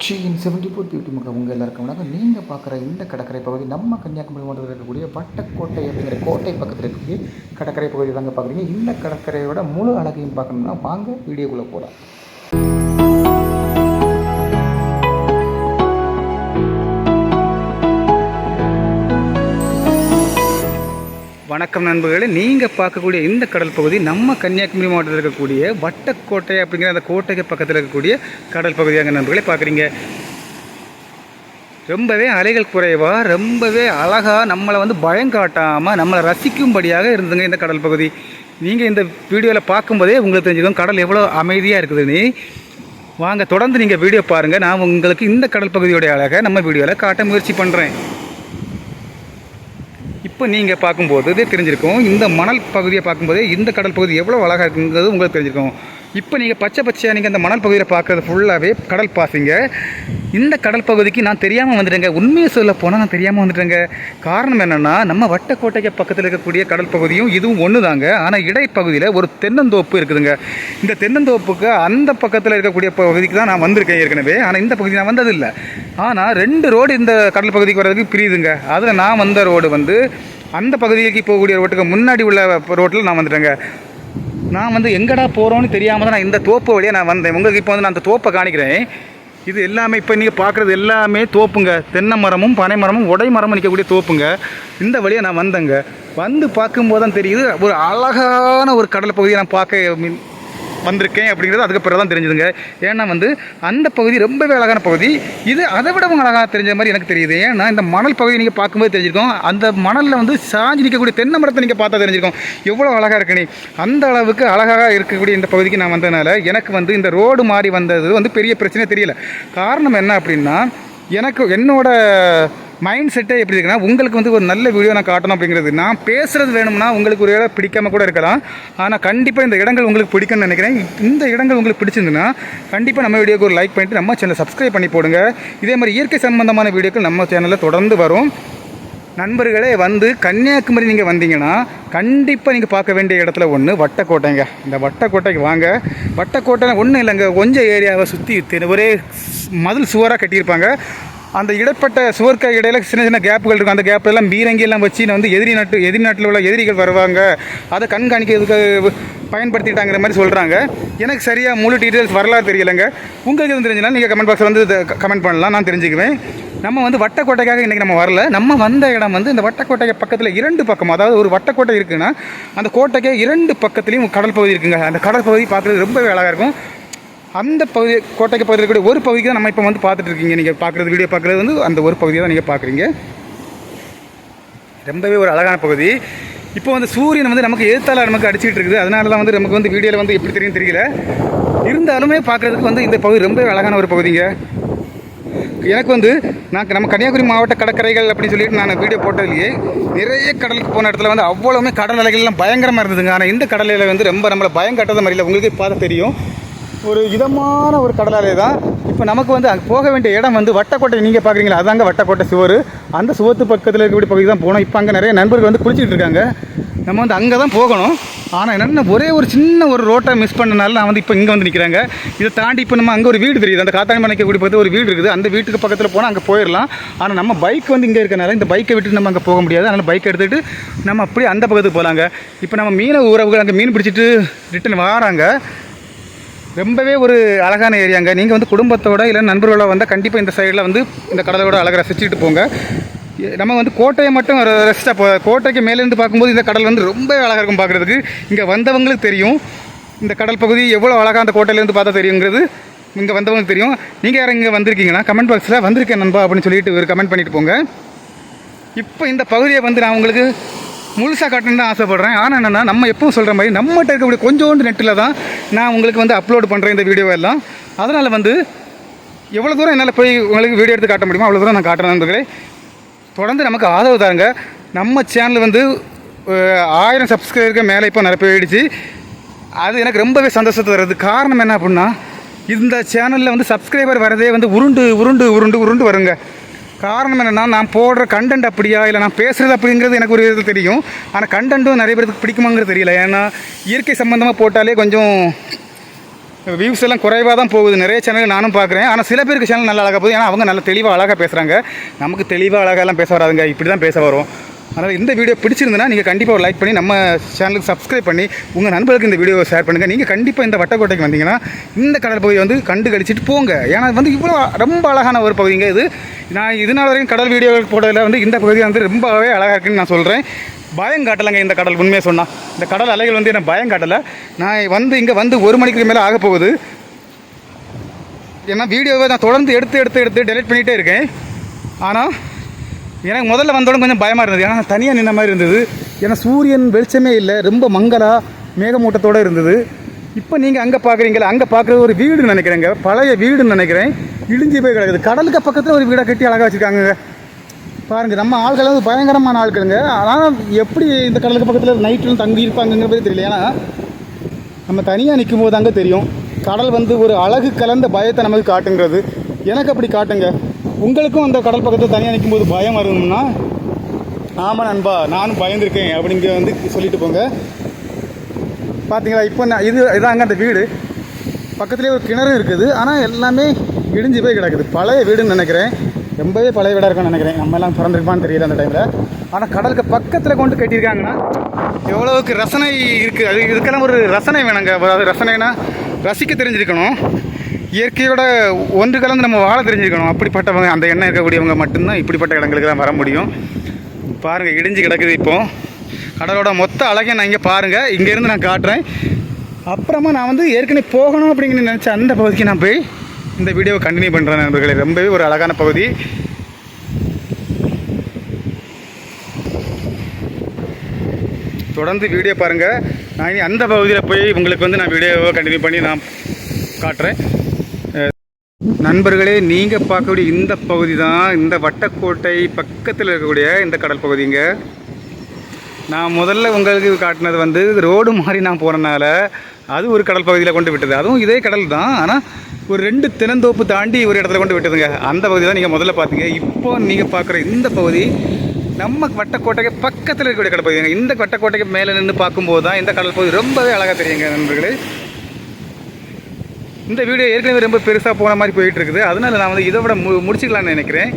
கொச்சியின் seventy four beauty மக்கள் உங்கள் எல்லாருக்கும் வணக்கம். நீங்கள் பார்க்குற இந்த கடற்கரை பகுதி நம்ம கன்னியாகுமரி மாவட்டத்தில் இருக்கக்கூடிய வட்டக்கோட்டை அப்படிங்கிற கோட்டை பக்கத்தில் இருக்கக்கூடிய கடற்கரை பகுதி தாங்க பார்க்குறீங்க. இந்த கடற்கரையோட முழு அழகையும் பார்க்கணும்னா வாங்க வீடியோக்குள்ளே போகலாம் வணக்கம் நண்பர்களே. நீங்கள் பார்க்கக்கூடிய இந்த கடல் பகுதி நம்ம கன்னியாகுமரி மாவட்டத்தில் இருக்கக்கூடிய வட்டக்கோட்டை அப்படிங்கிற அந்த கோட்டைக்கு பக்கத்தில் இருக்கக்கூடிய கடல் பகுதியாங்க நண்பர்களே பார்க்குறீங்க. ரொம்பவே அலைகள் குறைவாக ரொம்பவே அழகாக நம்மளை வந்து பயம் காட்டாமல் நம்மளை ரசிக்கும்படியாக இருந்ததுங்க இந்த கடல் பகுதி. நீங்கள் இந்த வீடியோவில் பார்க்கும்போதே உங்களுக்கு தெரிஞ்சுக்கும் கடல் எவ்வளோ அமைதியாக இருக்குதுன்னு. வாங்க தொடர்ந்து நீங்கள் வீடியோ பாருங்கள் நான் உங்களுக்கு இந்த கடல் பகுதியோடைய அழகை நம்ம வீடியோவில் காட்ட முயற்சி பண்ணுறேன் இப்போ நீங்கள் பார்க்கும்போது தெரிஞ்சிருக்கும். இந்த மணல் பகுதியை பார்க்கும்போதே இந்த கடல் பகுதி எவ்வளோ அழகாக இருக்குங்கிறது உங்களுக்கு தெரிஞ்சிருக்கும். இப்போ நீங்கள் பச்சை பச்சையாக நீங்கள் அந்த மணல் பகுதியில் பார்க்குறது ஃபுல்லாகவே கடல் பாசிங்க. இந்த கடல் பகுதிக்கு நான் தெரியாமல் வந்துட்டேங்க. உண்மையை சொல்ல போனால் நான் தெரியாமல் வந்துட்டேங்க. காரணம் என்னென்னா நம்ம வட்டக்கோட்டைக்கு பக்கத்தில் இருக்கக்கூடிய கடல் பகுதியும் இதுவும் ஒன்று தாங்க ஆனால் இடைப்பகுதியில் ஒரு தென்னந்தோப்பு இருக்குதுங்க. இந்த தென்னந்தோப்புக்கு அந்த பக்கத்தில் இருக்கக்கூடிய பகுதிக்கு தான் நான் வந்திருக்கேன் ஏற்கனவே. ஆனால் இந்த பகுதி நான் வந்ததில்லை. ஆனால் ரெண்டு ரோடு இந்த கடல் பகுதிக்கு வர்றதுக்கு பிரியுதுங்க. அதில் நான் வந்த ரோடு வந்து அந்த பகுதிக்கு போகக்கூடிய ரோட்டுக்கு முன்னாடி உள்ள ரோட்டில் நான் வந்துட்டேங்க. நான் வந்து எங்கடா போகிறோன்னு தெரியாமல் தான் நான் இந்த தோப்பு வழியாக நான் வந்தேன். உங்களுக்கு இப்போ வந்து நான் அந்த தோப்பை காணிக்கிறேன். இது எல்லாமே இப்போ நீங்கள் பார்க்குறது எல்லாமே தோப்புங்க. தென்னை மரமும் பனை மரமும் உடை மரமும் நிற்கக்கூடிய தோப்புங்க. இந்த வழியாக நான் வந்தேங்க. வந்து பார்க்கும்போது தான் தெரியுது ஒரு அழகான ஒரு கடல் பகுதியை நான் பார்க்க மீன் வந்திருக்கேன் அப்படிங்கிறது அதுக்கு பிறகு தான் தெரிஞ்சுதுங்க. ஏன்னா வந்து அந்த பகுதி ரொம்பவே அழகான பகுதி. இது அதை விடவும் அழகாக தெரிஞ்ச மாதிரி எனக்கு தெரியுது. ஏன்னா இந்த மணல் பகுதி நீங்கள் பார்க்கும்போது தெரிஞ்சிருக்கோம். அந்த மணலில் வந்து சாஞ்சு நிற்கக்கூடிய தென்னை மரத்தை நீங்கள் பார்த்தா தெரிஞ்சிருக்கோம். எவ்வளோ அழகாக இருக்கு அந்த அளவுக்கு அழகாக இருக்கக்கூடிய இந்த பகுதிக்கு நான் வந்ததுனால எனக்கு வந்து இந்த ரோடு மாறி வந்தது வந்து பெரிய பிரச்சனை தெரியல. காரணம் என்ன அப்படின்னா எனக்கு என்னோட மைண்ட் செட்டே எப்படி இருக்குன்னா உங்களுக்கு வந்து ஒரு நல்ல வீடியோ நான் காட்டணும் அப்படிங்கிறது. நான் பேசுகிறது வேணும்னா உங்களுக்கு ஒரு இடம் பிடிக்காம கூட இருக்கலாம். ஆனால் கண்டிப்பாக இந்த இடங்கள் உங்களுக்கு பிடிக்கும்னு நினைக்கிறேன். இந்த இடங்கள் உங்களுக்கு பிடிச்சிருந்துன்னா கண்டிப்பாக நம்ம வீடியோக்கு ஒரு லைக் பண்ணிட்டு நம்ம சேனலை சப்ஸ்கிரைப் பண்ணி போடுங்க. இதே மாதிரி இயற்கை சம்பந்தமான வீடியோக்கள் நம்ம சேனலில் தொடர்ந்து வரும். நண்பர்களே வந்து கன்னியாகுமரி நீங்கள் வந்தீங்கன்னா கண்டிப்பாக நீங்கள் பார்க்க வேண்டிய இடத்துல ஒன்று வட்டக்கோட்டைங்க. இந்த வட்டக்கோட்டைக்கு வாங்க. வட்டக்கோட்டை ஒன்றும் இல்லைங்க. கொஞ்சம் ஏரியாவை சுற்றி ஒரே மதில் சுவராக கட்டியிருப்பாங்க. அந்த இடப்பட்ட சுவர்க்க இடையில சின்ன சின்ன கேப்புகள் இருக்கும். அந்த கேப் எல்லாம் பீரங்கி எல்லாம் வச்சு நான் வந்து எதிரி நாட்டு எதிரி நாட்டில் உள்ள எதிரிகள் வருவாங்க. அதை கண்காணிக்கிறதுக்கு பயன்படுத்திட்டாங்கிற மாதிரி சொல்கிறாங்க எனக்கு சரியாக முழு டீட்டெயில்ஸ் வரலாறு தெரியலைங்க. உங்களுக்கு எதுவும் தெரிஞ்சுனா நீங்கள் கமெண்ட் பாக்ஸில் வந்து கமெண்ட் பண்ணலாம். நான் தெரிஞ்சுக்குவேன். நம்ம வந்து வட்டக்கோட்டைக்காக இன்றைக்கி நம்ம வரல. நம்ம வந்த இடம் வந்து இந்த வட்டக்கோட்டை பக்கத்தில் இரண்டு பக்கம் அதாவது ஒரு வட்டக்கோட்டை இருக்குன்னா அந்த கோட்டைக்கே இரண்டு பக்கத்துலேயும் கடல் பகுதி இருக்குங்க. அந்த கடல் பகுதி பார்க்குறது ரொம்பவே அழகாக இருக்கும். அந்த பகுதி கோட்டைக்கு பகுதியில் இருக்கக்கூடிய ஒரு பகுதிக்கு தான் நம்ம இப்போ வந்து பார்த்துட்டு இருக்கீங்க. நீங்கள் பார்க்குறது வீடியோ பார்க்குறது வந்து அந்த ஒரு பகுதியை தான் நீங்கள் பார்க்குறீங்க. ரொம்பவே ஒரு அழகான பகுதி. இப்போ வந்து சூரியன் வந்து நமக்கு எதிர்த்தால நமக்கு அடிச்சுட்டு இருக்குது. அதனால தான் வந்து நமக்கு வந்து வீடியோவில் வந்து எப்படி தெரியும் தெரியல. இருந்தாலுமே பார்க்குறதுக்கு வந்து இந்த பகுதி ரொம்பவே அழகான ஒரு பகுதிங்க. எனக்கு வந்து நான் நம்ம கன்னியாகுமரி மாவட்ட கடற்கரைகள் அப்படின்னு சொல்லிட்டு நான் வீடியோ போட்டதுலேயே நிறைய கடலுக்கு போன இடத்துல வந்து அவ்வளவுமே கடல் அலைகள்லாம் பயங்கரமாக இருந்ததுங்க. ஆனால் இந்த கடல் வந்து ரொம்ப நம்மளை பயம் கட்டத மாதிரி இல்லை உங்களுக்கு பார்த்தா தெரியும். ஒரு இதமான ஒரு கடலாலை தான் இப்போ நமக்கு வந்து அங்கே போக வேண்டிய இடம் வந்து வட்டக்கோட்டை. நீங்கள் பார்க்குறீங்களா அதாங்க வட்டக்கோட்டை சுவர். அந்த சுவத்து பக்கத்தில் இருக்கக்கூடிய பகுதி தான் போனோம் இப்போ அங்கே நிறைய நண்பர்கள் வந்து குளிச்சிட்டு இருக்காங்க. நம்ம வந்து அங்கே தான் போகணும். ஆனால் என்னென்ன ஒரே ஒரு சின்ன ஒரு ரோட்டை மிஸ் பண்ணனால நான் வந்து இப்போ இங்கே வந்து நிற்கிறாங்க இதை தாண்டி இப்போ நம்ம அங்கே ஒரு வீடு தெரியுது. அந்த காத்தாணி மலைக்கு கூடிய பக்கத்தில் ஒரு வீடு இருக்குது. அந்த வீட்டுக்கு பக்கத்தில் போனால் அங்கே போயிடலாம். ஆனால் நம்ம பைக் வந்து இங்கே இருக்கனால இந்த பைக்கை விட்டு நம்ம அங்கே போக முடியாது. அதனால் பைக் எடுத்துகிட்டு நம்ம அப்படியே அந்த பக்கத்துக்கு போகலாங்க இப்போ நம்ம மீன உறவுகள் அங்கே மீன் பிடிச்சிட்டு ரிட்டன் வராங்க. ரொம்பவே ஒரு அழகான ஏரியாங்க. நீங்கள் வந்து குடும்பத்தோட இல்லை நண்பர்களோட வந்தால் கண்டிப்பாக இந்த சைடில் வந்து இந்த கடலோட அழகை ரசிச்சுட்டு போங்க. நம்ம வந்து கோட்டையை மட்டும் ரசிச்சா போ கோட்டைக்கு மேலேருந்து பார்க்கும்போது இந்த கடல் வந்து ரொம்ப அழகாக இருக்கும் பார்க்குறதுக்கு. இங்கே வந்தவங்களுக்கு தெரியும். இந்த கடல் பகுதி எவ்வளோ அழகாக அந்த கோட்டையிலேருந்து பார்த்தா தெரியுங்கிறது இங்கே வந்தவங்களுக்கு தெரியும். நீங்கள் யாரும் இங்கே வந்திருக்கீங்கன்னா கமெண்ட் பாக்ஸில் வந்திருக்கேன் நண்பா அப்படின்னு சொல்லிட்டு ஒரு கமெண்ட் பண்ணிட்டு போங்க. இப்போ இந்த பகுதியை வந்து நான் உங்களுக்கு முழுசாக காட்டணும்னு ஆசைப்பட்றேன். ஆனால் என்னென்னா நம்ம எப்பவும் சொல்கிற மாதிரி நம்மகிட்ட இருக்கக்கூடிய கொஞ்சோண்டு நெட்டில் தான் நான் உங்களுக்கு வந்து அப்லோடு பண்ணுறேன் இந்த வீடியோ எல்லாம். அதனால் வந்து எவ்வளோ தூரம் என்னால் போய் உங்களுக்கு வீடியோ எடுத்து காட்ட முடியுமோ அவ்வளோ தூரம் நான் காட்டுறேன் நண்பர்களே. தொடர்ந்து நமக்கு ஆதரவு தாங்க நம்ம சேனல் வந்து ஆயிரம் சப்ஸ்கிரைபருக்கு மேலே இப்போ நிரப்பி போயிடுச்சு அது எனக்கு ரொம்பவே சந்தோஷத்தை தருது. காரணம் என்ன அப்படின்னா இந்த சேனலில் வந்து சப்ஸ்கிரைபர் வரதே வந்து உருண்டு உருண்டு உருண்டு உருண்டு வருங்க. காரணம் என்னென்னா நான் போடுற கண்டென்ட் அப்படியா இல்லை நான் பேசுகிறது அப்படிங்கிறது எனக்கு ஒரு விதத்தில் தெரியும். ஆனால் கண்டென்ட்டும் நிறைய பேருக்கு பிடிக்குமாங்கிறது தெரியல. ஏன்னா இயற்கை சம்மந்தமாக போட்டாலே கொஞ்சம் வியூஸ் எல்லாம் குறைவாக தான் போகுது. நிறைய சேனல் நானும் பார்க்குறேன் ஆனால் சில பேருக்கு சேனல் நல்லா அழகாக போகுது. ஏன்னா அவங்க நல்ல தெளிவாக அழகாக பேசுகிறாங்க நமக்கு தெளிவாக அழகாக எல்லாம் பேச வராதுங்க. இப்படி தான் பேச வரும். அதனால் இந்த வீடியோ பிடிச்சிருந்தேன்னா நீங்கள் கண்டிப்பாக ஒரு லைக் பண்ணி நம்ம சேனலுக்கு சப்ஸ்கிரைப் பண்ணி உங்கள் நண்பர்களுக்கு இந்த வீடியோவை ஷேர் பண்ணுங்கள் நீங்கள் கண்டிப்பாக இந்த வட்டக்கோட்டைக்கு வந்தீங்கன்னா இந்த கடல் பகுதியை வந்து கண்டு கழிச்சிட்டு போங்க. ஏன்னா வந்து இவ்வளோ ரொம்ப அழகான ஒரு பகுதிங்க இது. நான் இது வரைக்கும் கடல் வீடியோ போட்டதில் வந்து இந்த பகுதி வந்து ரொம்பவே அழகாக இருக்குன்னு நான் சொல்கிறேன் பயம் காட்டலைங்க இந்த கடல் உண்மையை சொன்னால் இந்த கடல் அலைகள் வந்து என்ன பயம் காட்டலை. நான் வந்து இங்கே வந்து ஒரு மணிக்கு மேலே ஆக போகுது. ஏன்னா வீடியோவை நான் தொடர்ந்து எடுத்து எடுத்து எடுத்து டெலிட் பண்ணிகிட்டே இருக்கேன். ஆனால் எனக்கு முதல்ல வந்தோடனே கொஞ்சம் பயமாக இருந்தது. ஏன்னா தனியாக நின்ன மாதிரி இருந்தது. ஏன்னா சூரியன் வெளிச்சமே இல்லை. ரொம்ப மங்கலாக மேகமூட்டத்தோடு இருந்தது. இப்போ நீங்கள் அங்கே பார்க்குறீங்களா அங்கே பார்க்குறது ஒரு வீடுன்னு நினைக்கிறேங்க. பழைய வீடுன்னு நினைக்கிறேன். இடிஞ்சு போய் கிடக்குது. கடலுக்கு பக்கத்தில் ஒரு வீடை கட்டி அழகாக வச்சுருக்காங்க பாருங்க நம்ம ஆட்கள் வந்து பயங்கரமான ஆட்களுங்க ஆனால் எப்படி இந்த கடலுக்கு பக்கத்தில் நைட்டிலும் தங்கி இருப்பாங்கங்கிறது தெரியல. ஏன்னா நம்ம தனியாக நிற்கும் போது அங்கே தெரியும். கடல் வந்து ஒரு அழகு கலந்த பயத்தை நமக்கு காட்டுங்கிறது. எனக்கு அப்படி காட்டுங்க. உங்களுக்கும் அந்த கடல் பக்கத்தில் தனியாக நிற்கும் போது பயம் வரணும்னா ஆமாம் நண்பா நானும் பயந்துருக்கேன் அப்படிங்க வந்து சொல்லிட்டு போங்க. பார்த்தீங்களா இப்போ நான் இது இதாங்க அந்த வீடு. பக்கத்துலேயே ஒரு கிணறு இருக்குது. ஆனால் எல்லாமே இடிஞ்சு போய் கிடக்குது. பழைய வீடுன்னு நினைக்கிறேன். ரொம்பவே பழைய வீடாக இருக்கும்னு நினைக்கிறேன். நம்ம எல்லாம் பிறந்திருப்பான்னு தெரியல அந்த டைமில் ஆனால் கடலுக்கு பக்கத்தில் கொண்டு கட்டியிருக்காங்கன்னா எவ்வளவுக்கு ரசனை இருக்குது அது இதுக்கெல்லாம் ஒரு ரசனை வேணுங்க. அதாவது ரசனைனா ரசிக்க தெரிஞ்சிருக்கணும். இயற்கையோட ஒன்று கலந்து நம்ம வாழ தெரிஞ்சுக்கணும். அப்படிப்பட்டவங்க அந்த எண்ணம் இருக்கக்கூடியவங்க மட்டும்தான் இப்படிப்பட்ட இடங்களுக்கு தான் வர முடியும். பாருங்கள் இடிஞ்சு கிடக்குது இப்போ. கடலோட மொத்த அழகை நான் இங்கே பாருங்கள் இங்கேருந்து நான் காட்டுறேன். அப்புறமா நான் வந்து ஏற்கனவே போகணும் அப்படிங்கிற நினச்ச அந்த பகுதிக்கு நான் போய் இந்த வீடியோவை கண்டினியூ பண்ணுறேன் நண்பர்களே. ரொம்பவே ஒரு அழகான பகுதி. தொடர்ந்து வீடியோ பாருங்கள் நான் இனி அந்த பகுதியில் போய் உங்களுக்கு வந்து நான் வீடியோவை கண்டினியூ பண்ணி நான் காட்டுறேன். நண்பர்களே நீங்கள் பார்க்கக்கூடிய இந்த பகுதி தான் இந்த வட்டக்கோட்டை பக்கத்தில் இருக்கக்கூடிய இந்த கடல் பகுதிங்க நான் முதல்ல உங்களுக்கு காட்டினது வந்து ரோடு மாதிரி நான் போனனால அது ஒரு கடல் பகுதியில் கொண்டு விட்டது. அதுவும் இதே கடல் தான் ஆனால் ஒரு ரெண்டு தினந்தோப்பு தாண்டி ஒரு இடத்துல கொண்டு விட்டதுங்க. அந்த பகுதி தான் நீங்கள் முதல்ல பார்த்தீங்க. இப்போ நீங்கள் பார்க்குற இந்த பகுதி நம்ம வட்டக்கோட்டைக்கு பக்கத்தில் இருக்கக்கூடிய கடல் பகுதிங்க இந்த வட்டக்கோட்டைக்கு மேலே நின்று பார்க்கும்போது தான் இந்த கடல் பகுதி ரொம்பவே அழகாக தெரியுங்க நண்பர்களே. இந்த வீடியோ ஏற்கனவே ரொம்ப பெருசாக போன மாதிரி போயிட்டு இருக்குது அதனால நான் வந்து இதை விட மு முடிச்சுக்கலாம்னு நினைக்கிறேன்.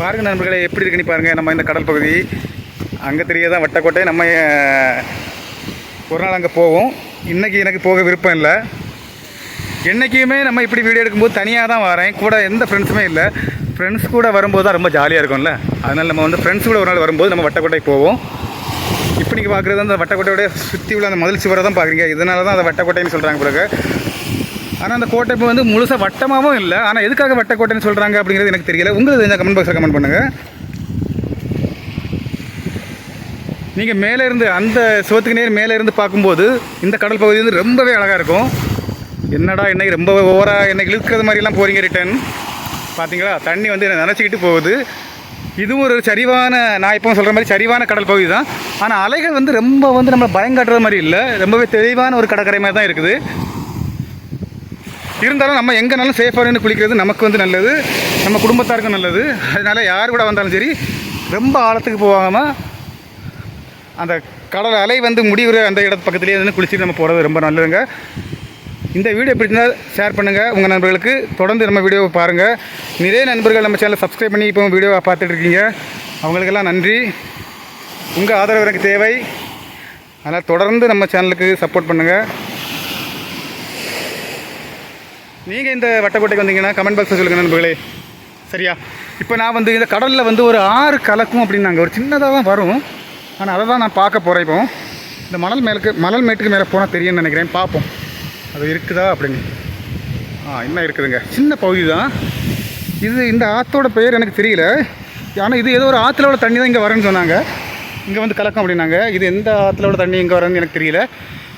பாருங்க நண்பர்களே எப்படி இருக்குன்னு பாருங்க. நம்ம இந்த கடல் பகுதி அங்கே தெரியாதான் வட்டக்கோட்டை நம்ம ஒரு நாள் அங்கே போவோம். இன்றைக்கி எனக்கு போக விருப்பம் இல்லை. என்றைக்குமே நம்ம இப்படி வீடியோ எடுக்கும்போது தனியாக தான் வரேன். கூட எந்த ஃப்ரெண்ட்ஸுமே இல்லை. ஃப்ரெண்ட்ஸ் கூட வரும்போது தான் ரொம்ப ஜாலியாக இருக்கும்ல. அதனால் நம்ம வந்து ஃப்ரெண்ட்ஸ் கூட ஒரு நாள் வரும்போது நம்ம வட்டக்கோட்டைக்கு போவோம். இப்போ நீங்கள் பார்க்குறது அந்த வட்டக்கோட்டையோட சுற்றி உள்ள அந்த மதில் சுவரை தான் பார்க்குறீங்க இதனால தான் அந்த வட்டக்கோட்டைன்னு சொல்கிறாங்க பிறகு ஆனால் அந்த கோட்டை இப்போ வந்து முழுசாக வட்டமாகவும் இல்லை. ஆனால் எதுக்காக வட்டக்கோட்டைன்னு சொல்கிறாங்க அப்படிங்கிறது எனக்கு தெரியல. உங்களுக்கு தெரிஞ்ச கமெண்ட் பாக்ஸில் கமெண்ட் பண்ணுங்கள் நீங்கள் மேலே இருந்து அந்த சுவத்துக்கு நேர் மேலே இருந்து பார்க்கும்போது இந்த கடல் பகுதி வந்து ரொம்பவே அழகாக இருக்கும். என்னடா இன்னைக்கு ரொம்ப ஓவராக என்னை இழுக்கிறது மாதிரிலாம் போகிறீங்க ரிட்டன் பார்த்தீங்களா தண்ணி வந்து என்னை நினச்சிக்கிட்டு போகுது. இதுவும் ஒரு சரிவான நான் இப்போ சொல்கிற மாதிரி சரிவான கடல் பகுதி தான். ஆனால் அலைகள் வந்து ரொம்ப வந்து நம்ம பயங்காட்டுற மாதிரி இல்லை. ரொம்பவே தெளிவான ஒரு கடற்கரை மாதிரி தான் இருக்குது. இருந்தாலும் நம்ம எங்கேனாலும் சேஃபாக நின்று குளிக்கிறது நமக்கு வந்து நல்லது. நம்ம குடும்பத்தாருக்கும் நல்லது. அதனால யார் கூட வந்தாலும் சரி ரொம்ப ஆழத்துக்கு போகாமல் அந்த கடல் அலை வந்து முடிவுற அந்த இடத்து பக்கத்துலேயே வந்து குளிச்சுட்டு நம்ம போகிறது ரொம்ப நல்லதுங்க. இந்த வீடியோ பிடிச்சிருந்தால் ஷேர் பண்ணுங்கள் உங்கள் நண்பர்களுக்கு தொடர்ந்து நம்ம வீடியோவை பாருங்கள் நிறைய நண்பர்கள் நம்ம சேனலை சப்ஸ்கிரைப் பண்ணி இப்போ வீடியோவை பார்த்துட்டு இருக்கீங்க. அவங்களுக்கெல்லாம் நன்றி. உங்கள் ஆதரவு எனக்கு தேவை. அதனால் தொடர்ந்து நம்ம சேனலுக்கு சப்போர்ட் பண்ணுங்கள் நீங்கள் இந்த வட்டக்கோட்டைக்கு வந்தீங்கன்னா கமெண்ட் பாக்ஸில் சொல்லுங்கள் நண்பர்களே. சரியா? இப்போ நான் வந்து இந்த கடலில் வந்து ஒரு ஆறு கலக்கும் அப்படின்னாங்க. ஒரு சின்னதாக தான் வரும். ஆனால் அதை தான் நான் பார்க்க போகிறேன் இப்போ. இந்த மணல் மேலுக்கு மணல் மேட்டுக்கு மேலே போனால் தெரியும்னு நினைக்கிறேன். பார்ப்போம். அது இருக்குதா அப்படின்னு. ஆ இன்னும் இருக்குதுங்க? சின்ன பகுதி தான் இது இந்த ஆற்றோட பெயர் எனக்கு தெரியல. ஆனால் இது ஏதோ ஒரு ஆற்றுல உள்ள தண்ணி தான் இங்கே வரேன்னு சொன்னாங்க. இங்கே வந்து கலக்கம் அப்படின்னாங்க. இது எந்த ஆற்றுல உள்ள தண்ணி இங்கே வரேன்னு எனக்கு தெரியல.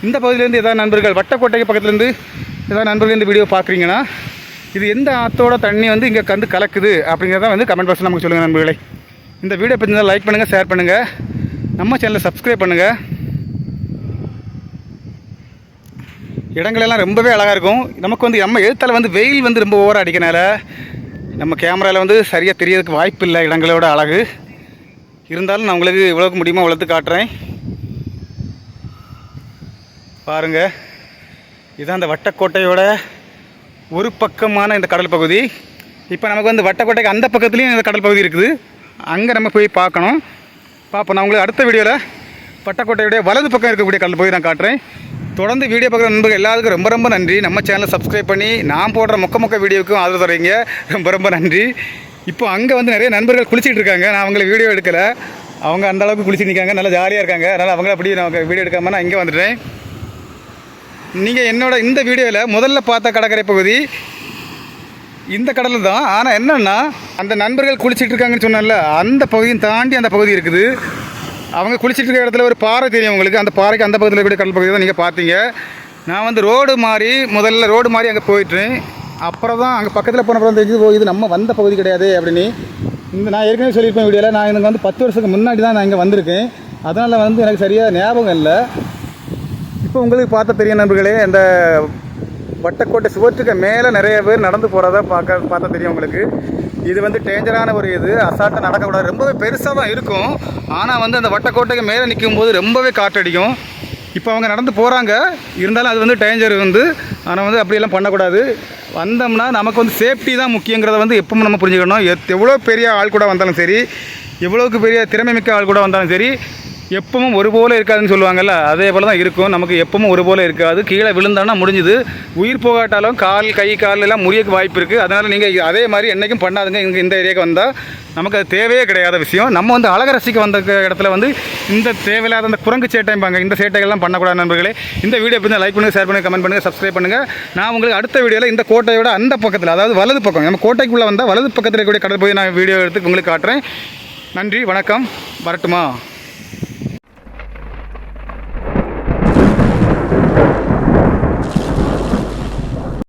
இந்த பகுதியிலேருந்து ஏதாவது நண்பர்கள் வட்டக்கோட்டைக்கு பக்கத்துலேருந்து ஏதாவது நண்பர்கள் இந்த வீடியோ பார்க்குறீங்கன்னா இது எந்த ஆற்றோட தண்ணி வந்து இங்கே கந்து கலக்குது அப்படிங்கிறத வந்து கமெண்ட் பாக்ஸில் நமக்கு சொல்லுங்கள் நண்பர்களே. இந்த வீடியோ பற்றி லைக் பண்ணுங்கள் ஷேர் பண்ணுங்கள் நம்ம சேனலை சப்ஸ்கிரைப் பண்ணுங்கள் இடங்களெல்லாம் ரொம்பவே அழகாக இருக்கும். நமக்கு வந்து நம்ம எழுத்தால் வந்து வெயில் வந்து ரொம்ப ஓவராக அடிக்கனால நம்ம கேமராவில் வந்து சரியாக தெரியறதுக்கு வாய்ப்பு இல்லை இடங்களோட அழகு. இருந்தாலும் நான் உங்களுக்கு இவ்வளோக்கு முடியுமா வளர்த்து காட்டுறேன். பாருங்க. இதுதான் அந்த வட்டக்கோட்டையோட ஒரு பக்கமான இந்த கடல் பகுதி. இப்போ நமக்கு வந்து வட்டக்கோட்டைக்கு அந்த பக்கத்துலேயும் இந்த கடல் பகுதி இருக்குது. அங்கே நம்ம போய் பார்க்கணும். பார்ப்போம் நான் உங்களுக்கு அடுத்த வீடியோவில் வட்டக்கோட்டையுடைய வலது பக்கம் இருக்கக்கூடிய கடல் பகுதி நான் காட்டுறேன். தொடர்ந்து வீடியோ பார்க்குற நண்பர்கள் எல்லாருக்கும் ரொம்ப ரொம்ப நன்றி. நம்ம சேனலை சப்ஸ்கிரைப் பண்ணி நான் போடுற மொக்க மொக்க வீடியோவுக்கும் ஆதரவு தரீங்க ரொம்ப ரொம்ப நன்றி. இப்போ அங்கே வந்து நிறைய நண்பர்கள் குளிச்சிட்டு இருக்காங்க. நான் அவங்கள வீடியோ எடுக்கலை. அவங்க அந்த அளவுக்கு குளிச்சுட்டு நிற்காங்க நல்லா ஜாலியாக இருக்காங்க. அதனால் அவங்கள அப்படியே நான் வீடியோ எடுக்காமல் நான் இங்கே வந்துட்டேன். நீங்கள் என்னோட இந்த வீடியோவில் முதல்ல பார்த்த கடற்கரை பகுதி இந்த கடலில் தான். ஆனால் என்னென்னா அந்த நண்பர்கள் குளிச்சிட்டு இருக்காங்கன்னு சொன்னேன்ல அந்த பகுதியும் தாண்டி அந்த பகுதி இருக்குது. அவங்க குளிச்சுட்டு இருக்க இடத்துல ஒரு பாறை தெரியும் உங்களுக்கு. அந்த பாறைக்கு அந்த பக்கத்தில் கூட கடல் பகுதி தான் நீங்கள் பார்த்தீங்க. நான் வந்து ரோடு மாறி முதல்ல ரோடு மாறி அங்கே போயிட்டேன். அப்புறம் தான் அங்கே பக்கத்தில் போனப்பறம் தெரிஞ்சது ஓ இது நம்ம வந்த பகுதி கிடையாது அப்படின்னு. இந்த நான் ஏற்கனவே சொல்லியிருப்பேன் வீடியோவில் நான் எனக்கு வந்து பத்து வருஷத்துக்கு முன்னாடி தான் நான் இங்கே வந்திருக்கேன். அதனால் வந்து எனக்கு சரியாக ஞாபகம் இல்லை. இப்போ உங்களுக்கு பார்த்த பெரிய நண்பர்களே அந்த வட்டக்கோட்டை சுவற்றுக்கு மேலே நிறைய பேர் நடந்து போகிறதா பார்க்க பார்த்தா தெரியும் உங்களுக்கு. இது வந்து டேஞ்சரான ஒரு இது. அசால்ட்டாக நடக்கக்கூடாது. ரொம்பவே பெருசாக தான் இருக்கும். ஆனால் வந்து அந்த வட்டக்கோட்டைக்கு மேலே நிற்கும் போது ரொம்பவே காற்றடிக்கும். இப்போ அவங்க நடந்து போகிறாங்க இருந்தாலும் அது வந்து டேஞ்சர் வந்து. ஆனால் வந்து அப்படியெல்லாம் பண்ணக்கூடாது. வந்தோம்னா நமக்கு வந்து சேஃப்டி தான் முக்கியங்கிறத வந்து எப்பவும் நம்ம புரிஞ்சுக்கணும். எத் எவ்வளோ பெரிய ஆள் கூட வந்தாலும் சரி எவ்வளோக்கு பெரிய திறமை மிக்க ஆள் கூட வந்தாலும் சரி எப்பவும் ஒரு போல இருக்காதுன்னு சொல்லுவாங்கல்ல அதே போல தான் இருக்கும். நமக்கு எப்பவும் ஒரு போல இருக்காது. கீழே விழுந்தானா முடிஞ்சுது. உயிர் போகாட்டாலும் கால் கை கால் எல்லாம் முறியக்கு வாய்ப்பு இருக்குது அதனால் நீங்கள் அதே மாதிரி என்றைக்கும் பண்ணாதுங்க. இங்கே இந்த ஏரியாவுக்கு வந்தால் நமக்கு அது தேவையே கிடையாத விஷயம். நம்ம வந்து அழக ரசிக்க வந்த இடத்துல வந்து இந்த தேவையில்லாத அந்த குரங்கு சேட்டைம்பாங்க இந்த சேட்டைகள்லாம் பண்ணக்கூடாது நண்பர்களே. இந்த வீடியோ எப்படி லைக் பண்ணுங்கள் ஷேர் பண்ணுங்கள் கமெண்ட் பண்ணுங்கள் சப்ஸ்கிரைப் பண்ணுங்கள் நான் உங்களுக்கு அடுத்த வீடியோவில் இந்த கோட்டையோட அந்த பக்கத்தில் அதாவது வலது பக்கம் நம்ம கோட்டைக்குள்ளே வந்தால் வலது பக்கத்தில் இருக்கக்கூடிய கடல் போய் நான் வீடியோ எடுத்து உங்களுக்கு காட்டுறேன். நன்றி வணக்கம். வரட்டுமா?